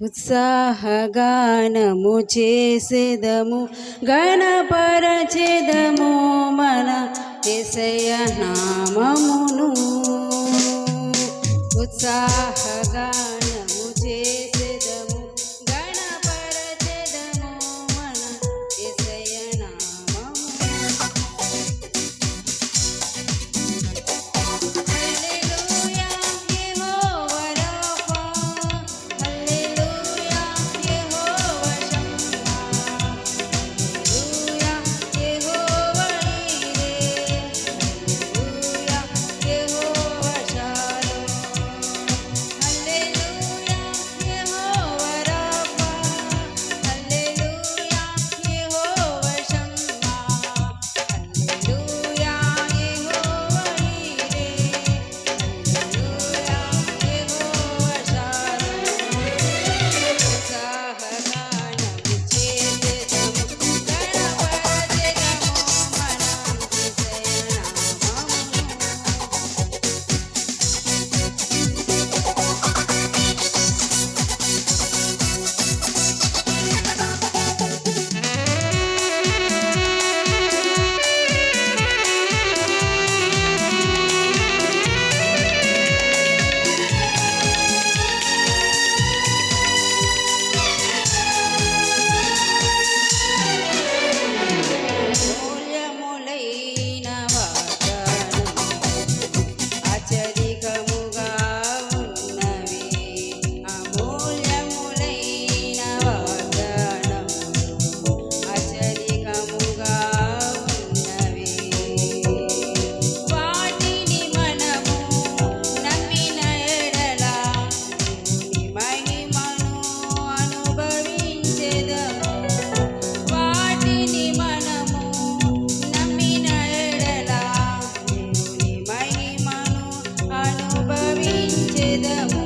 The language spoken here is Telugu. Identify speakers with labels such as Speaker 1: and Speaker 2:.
Speaker 1: ఉత్సాహగానము చేసేదము గణపరచెదము మన ఎసయ నామము. the